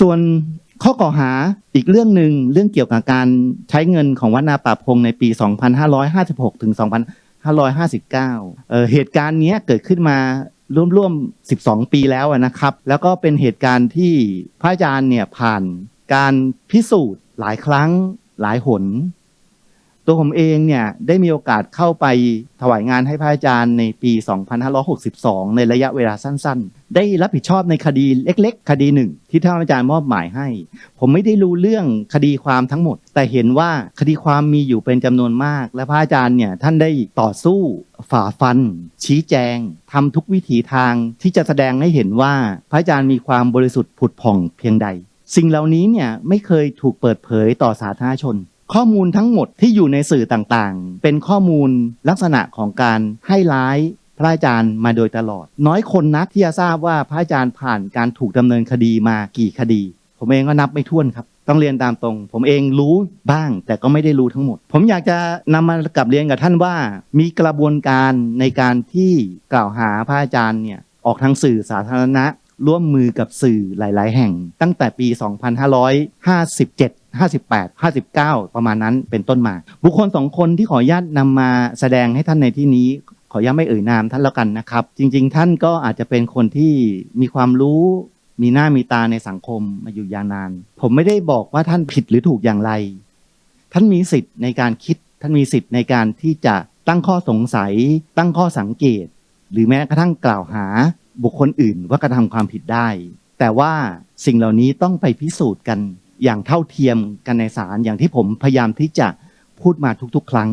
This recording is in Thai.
ส่วนข้อกล่าวหาอีกเรื่องหนึ่งเรื่องเกี่ยวกับการใช้เงินของวัดนาป่าพงในปี 2556 ถึง 2559เอ่อเหตุการณ์นี้เกิดขึ้นมาร่วมๆ 12 ปีแล้วนะครับ แล้วก็เป็นเหตุการณ์ที่พระอาจารย์เนี่ยผ่านการพิสูจน์หลายครั้งหลายหน ตัวผมเองเนี่ยได้มีโอกาสเข้าไปถวายงานให้พระอาจารย์ในปี 2562 ในระยะเวลาสั้นๆ ได้รับผิดชอบในคดีเล็ก ๆ คดีหนึ่ง ที่ท่านอาจารย์มอบหมายให้ ผมไม่ได้รู้เรื่องคดีความทั้งหมด แต่เห็นว่าคดีความมีอยู่เป็นจำนวนมาก และพระอาจารย์เนี่ยท่านได้ต่อสู้ฝ่าฟัน ชี้แจงทำทุกวิถีทางที่จะแสดงให้เห็นว่าพระอาจารย์มีความบริสุทธิ์ผุดผ่องเพียงใด สิ่งเหล่านี้เนี่ยไม่เคยถูกเปิดเผยต่อสาธารณชน ข้อมูลทั้งหมดที่อยู่ในสื่อต่างๆ เป็นข้อมูลลักษณะของการให้ร้ายพระอาจารย์มาโดยตลอด น้อยคนนักที่จะทราบว่าพระอาจารย์ผ่านการถูกดำเนินคดีมากี่คดี ผมเองก็นับไม่ถ้วนครับ ต้องเรียนตามตรง ผมเองรู้บ้าง แต่ก็ไม่ได้รู้ทั้งหมด ผมอยากจะนำมากลับเรียนกับท่านว่า มีกระบวนการในการที่กล่าวหาพระอาจารย์เนี่ยออกทางสื่อสาธารณะร่วมมือกับสื่อหลาย ๆ แห่ง ตั้งแต่ปี 2557 58 59 ประมาณนั้นเป็นต้นมา บุคคลสองคนที่ขออนุญาตนำมาแสดงให้ท่านในที่นี้ ขออนุญาตไม่เอ่ยนามท่านแล้วกันนะครับ จริง ๆ ท่านก็อาจจะเป็นคนที่มีความรู้มีหน้ามีตาในสังคมมาอยู่ยาวนาน ผมไม่ได้บอกว่าท่านผิดหรือถูกอย่างไร ท่านมีสิทธิ์ในการคิด ท่านมีสิทธิ์ในการที่จะตั้งข้อสงสัย ตั้งข้อสังเกต หรือแม้กระทั่งกล่าวหาบุคคลอื่นว่ากระทำความผิดได้ แต่ว่าสิ่งเหล่านี้ต้องไปพิสูจน์กัน อย่างเท่าเทียมกันในศาลอย่างที่ผมพยายามที่จะพูดมาทุกๆ ครั้ง